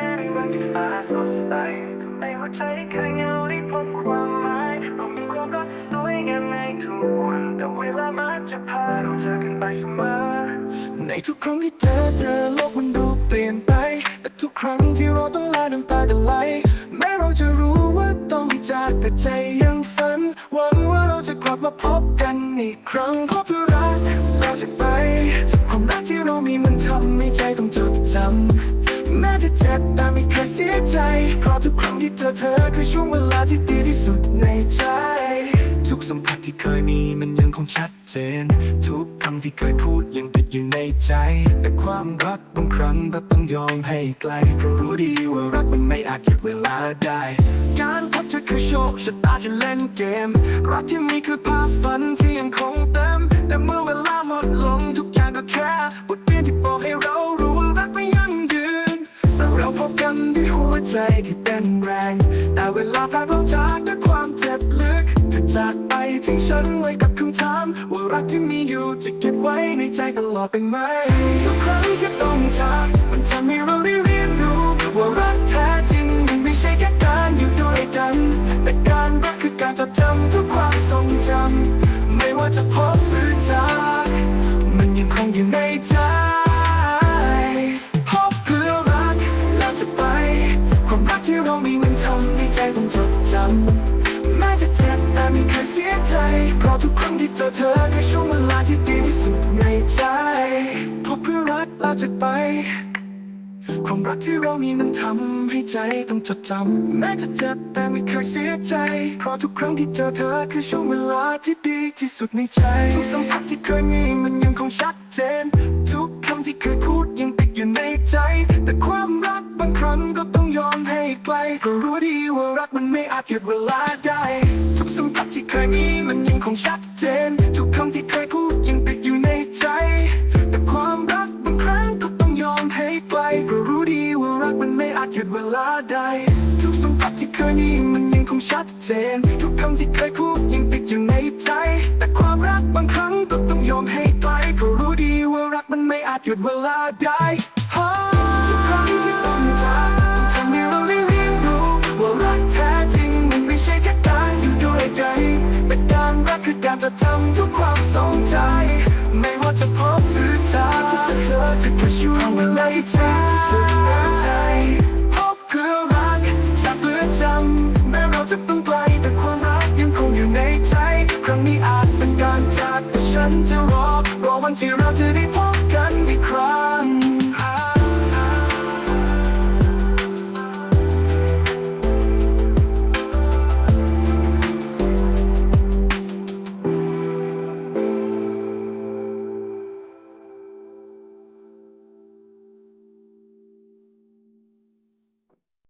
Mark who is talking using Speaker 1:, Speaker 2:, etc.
Speaker 1: ในวันที่ฟ้าสดใสทำไมหัวใจเคยเหงาได้พบความหมายเรามีความรักสวยงามในทุกวันแต่เวลามันจะพาเราจากกันไปเสมอในทุกครั้งที่เจอเจอโลกมันดูเปลี่ยนไปแต่ทุกครั้งที่เราต้องลาน้ำตากันไหลแม้เราจะรู้ว่าต้องจากแต่ใจยังฝันหวังว่าเราจะกลับมาพบกันอีกครั้งเพราะเพื่อรัก เสียใจ เพราะทุกครั้งที่เจอเธอคือช่วงเวลาที่ดีที่สุดในใจ ทุกสัมผัสที่เคยมีมันยังคงชัดเจน ทุกคำที่เคยพูดยังติดอยู่ในใจ แต่ความรักบางครั้งก็ต้องยอมให้ไกล เพราะรู้ดีว่ารักมันไม่อาจหยุดเวลาได้ การพบเธอคือโชคชะตาที่เล่นเกม รักที่มีคือภาพฝันที่ยังคงเต็ม แต่เมื่อเวลาหมดลง ใจที่เต้นแรง แต่เวลาพาเราจากด้วยความเจ็บลึกเธอจากไปทิ้งฉันไว้กับคำถามว่ารักที่มีอยู่จะเก็บไว้ในใจตลอดไปไหมทุกครั้งที่ต้องจากมันทำให้เราได้เรียนรู้ว่ารักแท้จริงมันไม่ใช่แค่การอยู่ด้วยกัน แต่การรักคือการจดจำทุกความทรงจำไม่ว่าจะพบหรือจากมันยังคงอยู่ในใจ ต้องจดจำแม้จะเจ็บแต่ไม่เคยเสียใจเพราะทุกครั้งที่เจอเธอคือช่วงเวลาที่ดีที่สุดในใจพบเพื่อรักแล้วจะไป ความรักที่เรามีมันทำให้ใจต้องจดจำแม้จะเจ็บแต่ไม่เคยเสียใจ เพราะทุกครั้งที่เจอเธอคือช่วงเวลาที่ดีที่สุดในใจทุกสัมผัสที่เคยมีมันยังคงชัดเจน ทุกคำที่เคยพูดยังติดอยู่ในใจ ไกลเพราะรู้ดีว่ารักมันไม่อาจหยุดเวลาได้ทุกสัมผัสที่เคยมีมันยังคงชัดเจน ทุกคำที่เคยพูดยังติดอยู่ในใจ แต่ความรักบางครั้งก็ต้องยอมให้ไกลเพราะรู้ดีว่ารักมันไม่อาจหยุดเวลาได้ทุกสัมผัสที่เคยมีมันยังคงชัดเจน ทุกคำที่เคยพูดยังติดอยู่ในใจ แต่ความรักบางครั้งก็ต้องยอมให้ไกลเพราะรู้ดีว่ารักมันไม่อาจหยุดเวลาได้